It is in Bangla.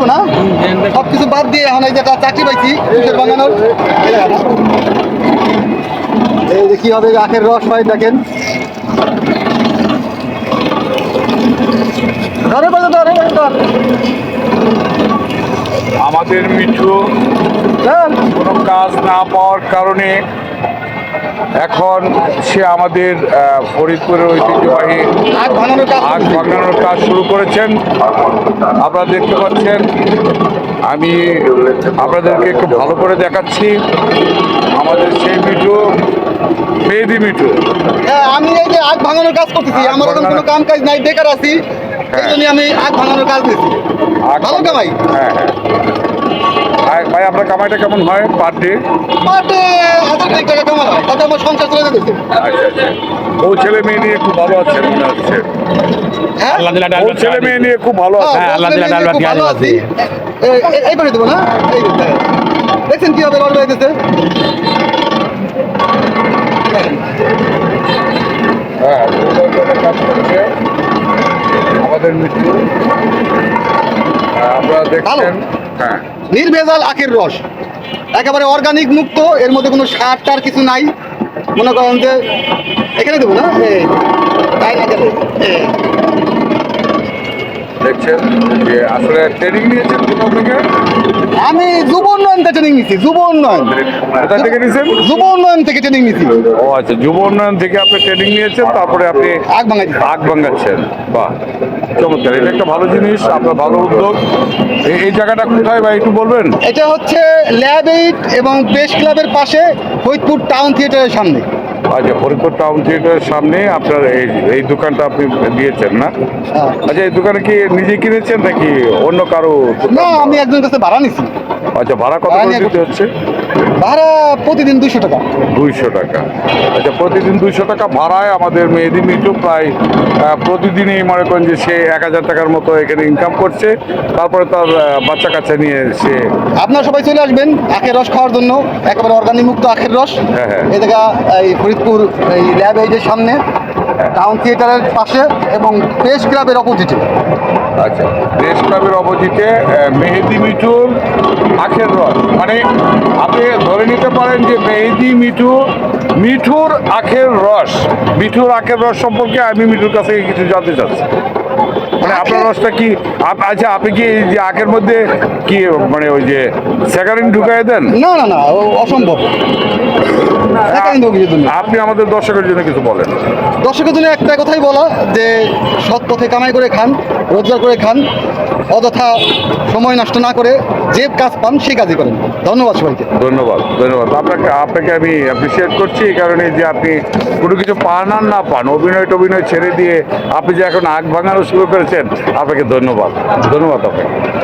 দেবো না সব কিছু বাদ দিয়ে এখন এই যে চাকরি পাইছি বানানোর এই হ্যাঁ। যে কি হবে আখের রস ভাই দেখেন আমাদের মিঠু। কোনো কাজ না পাওয়ার কারণে এখন সে আমাদের ফরিদপুরের ঐতিহ্যবাহী আগ ভাঙানোর কাজ শুরু করেছেন। আপনারা দেখতে পাচ্ছেন আমি আপনাদেরকে একটু ভালো করে দেখাচ্ছি। আমাদের সেই মিঠু মেহেদি মিঠু। হ্যাঁ আমি এই যে আগ ভাঙানোর কাজ করতেছি আমার কোনো কাম কাজ নাই বেকার আছি এই জন্য আমি আগ ভাঙানোর কাজ দিয়েছি। আগ ভালো কামাই হ্যাঁ হ্যাঁ। ভাই- ভাই আপনার কামাইটা কেমন হয় পার ডে হাজার টাকা হয় তাতে আমার সংসার চলে যেতেছে আচ্ছা আচ্ছা। ছেলে মেয়ে নিয়ে খুব ভালো আছেন মনে হচ্ছে। হ্যাঁ? আল্লাহ দিলা ডাল ছেলে মেয়ে নিয়ে খুব ভালো হ্যাঁ, হ্যাঁ, আল্লাহ দিলা ডাল ভাত আছি। এই করে দেবো না? এই। দেখছেন হইতেছে হ্যাঁ দুর্গাপূজার কাজ করছে। আমাদের মিত্র। আপনারা দেখছেন। হ্যাঁ। নির্ভেজাল আখের রস। একেবারে অর্গানিক মুক্ত এর মধ্যে কোনো সার টার কিছু নাই। মনে করেন যে এখানে দেবো না? তাই না দেখছেন যে আসলে ট্রেনিং নিয়েছেন আমি যুব উন্নয়ন থেকে ট্রেনিং নিছি যুব উন্নয়ন। কোথা থেকে নিয়েছেন যুব উন্নয়ন থেকে ট্রেনিং নিছি। ও আচ্ছা যুব উন্নয়ন থেকে আপনি ট্রেনিং নিয়েছেন তারপরে আপনি আগ ভাঙাচ্ছেন। আগ ভাঙাচ্ছেন। বাহ চমৎকার এটা একটা ভালো জিনিস আপনার ভালো উদ্যোগ। এই- এই জায়গাটা কোথায় ভাই একটু বলবেন? এটা হচ্ছে ল্যাব এইট এবং প্রেস ক্লাবের পাশে ফরিদপুর টাউন থিয়েটারের সামনে। আচ্ছা হরিপুর টাউন থিয়েটারের সামনে আপনার এই এই দোকানটা আপনি দিয়েছেন না? হ্যাঁ। আচ্ছা এই দোকানে কি নিজে কিনেছেন নাকি অন্য কারও না আমি একজন কাছে ভাড়া নিছি আচ্ছা ভাড়া কত দিতে হচ্ছে? ভাড়া প্রতিদিন দুশো টাকা। দুইশো টাকা। আচ্ছা প্রতিদিন দুইশো টাকা ভাড়ায় আমাদের মেহেদি মিটু প্রায় প্রতিদিনই মনে করেন যে সে এক হাজার টাকার মতো এখানে ইনকাম করছে। তারপরে তার বাচ্চা কাচ্চা নিয়ে সে আপনারা সবাই চলে আসবেন আখের রস খাওয়ার জন্য একেবারে অর্গানিক মুক্ত আখের রস। হ্যাঁ, হ্যাঁ। এই জায়গা এই ফরিদপুর এই ল্যাব এইজের সামনে টাউন থিয়েটারের পাশে এবং প্রেস ক্লাবের অপোজিটে আচ্ছা দেশ ক্লাবের অপোজিটে মেহেদি মিঠুর আখের রস। মানে আপনি ধরে নিতে পারেন যে মেহেদি মিঠু মিঠুর আখের রস। মিঠুর আখের রস সম্পর্কে আমি মিঠুর কাছে কিছু জানতে চাচ্ছি। মানে আপনার রসটা কি? আচ্ছা আপনি কি যে আখের মধ্যে কি মানে ওই যে স্যাকারিন ঢুকাই দেন? না না না অসম্ভব। আপনি আমাদের দর্শকের জন্য কিছু বলেন। দর্শকের জন্য একটা কথাই বলা যে সৎ পথে কামাই করে খান রোজগার করে খান। অযথা সময় নষ্ট না করে যে কাজ পান সেই কাজই করেন। ধন্যবাদ সবাইকে। ধন্যবাদ ধন্যবাদ। আপনাকে আপনাকে আমি অ্যাপ্রিসিয়েট করছি এই কারণে যে আপনি কোনো কিছু পান আর না পান, অভিনয় টভিনয় ছেড়ে দিয়ে আপনি যে এখন আগ ভাঙানো শুরু করেছেন, আপনাকে ধন্যবাদ। ধন্যবাদ আপনাকে।